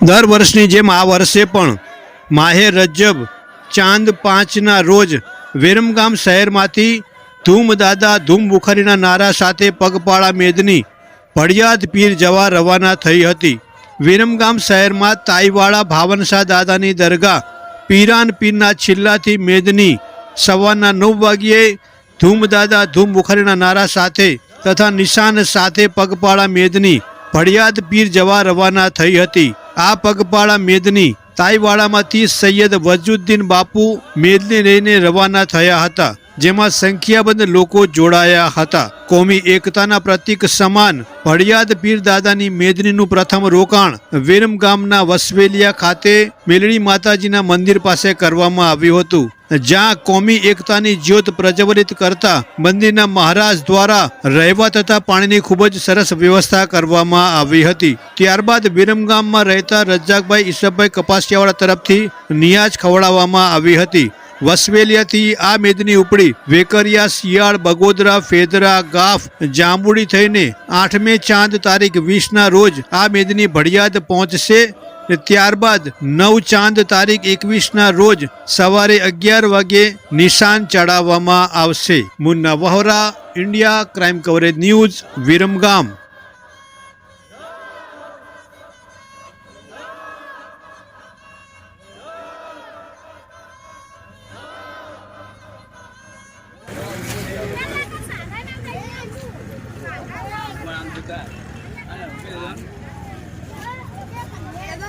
દર વર્ષની જેમ આ વર્ષે પણ માહે રજબ ચાંદ પાંચના રોજ વિરમગામ શહેરમાંથી ધૂમ દાદા ધૂમ બુખારીના નારા સાથે પગપાળા મેદની ભડિયાદ પીર જવા રવાના થઈ હતી. વિરમગામ શહેરમાં તાઈવાળા ભાવનશા દાદાની દરગાહ પીરાન પીરના છેલ્લાથી મેદની સવારના નવ વાગ્યે ધૂમદાદા ધૂમ બુખારીના નારા સાથે તથા નિશાન સાથે પગપાળા મેદની ભડિયાદ પીર જવા રવાના થઈ હતી. આ પગપાળા મેદની તાઈવાડામાંથી સૈયદ વજુદ્દીન બાપુ મેદને લઈને રવાના થયા હતા. જેમાં સંખ્યાબંધ લોકો જોડાયા હતા. કોમી એકતાના પ્રતીક સમાન ભડિયાદ પીર દાદાની મેદનીનું પ્રથમ રોકાણ વેરમ ગામના વસવેલિયા ખાતે મેલડી માતાજીના મંદિર પાસે કરવામાં આવ્યું હતું. જ્યાં કોમી એકતાની જ્યોત પ્રજ્વલિત કરતા મંદિરના મહારાજ દ્વારા રહેવા તથા પાણીની ખૂબ જ સરસ વ્યવસ્થા કરવામાં આવી હતી. ત્યારબાદ વિરમગામમાં રહેતા રજાકભાઈ ઈસબભાઈ કપાસિયાવાળા તરફથી નિયાજ ખવડાવવામાં આવી હતી. વસવેલિયાથી આ મેદની ઉપડી વેકરિયા, શિયાળ, બગોદરા, ફેદરા, ગાફ, જાંબુડી થઈને આઠમે ચાંદ તારીખ વીસના રોજ આ મેદની ભડિયાદ પહોંચશે. ત્યારબાદ નવ ચાંદ તારીખ એકવીસના રોજ સવારે અગિયાર વાગે નિશાન ચડાવવામાં આવશે. Munna Vohra, India, crime coverage news, Viramgam.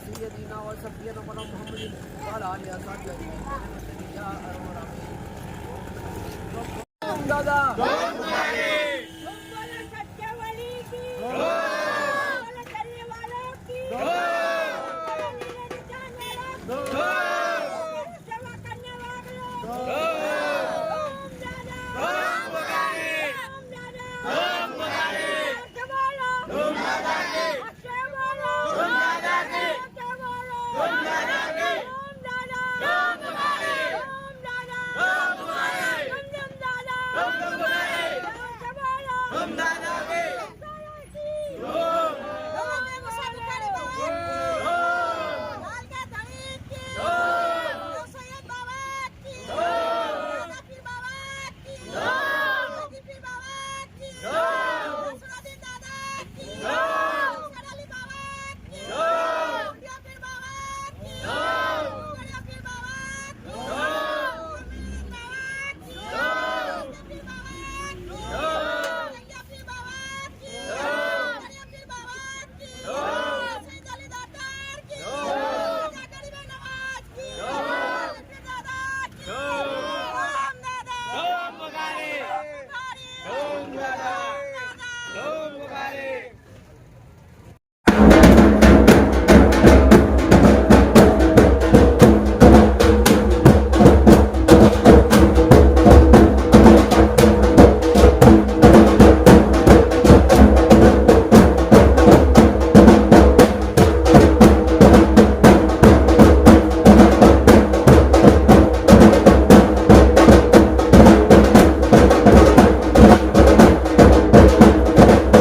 وحبيبنا وسيدنا وسفينا مولانا محمد وعلى آله وصحبه أجمعين يا أرحم الراحمين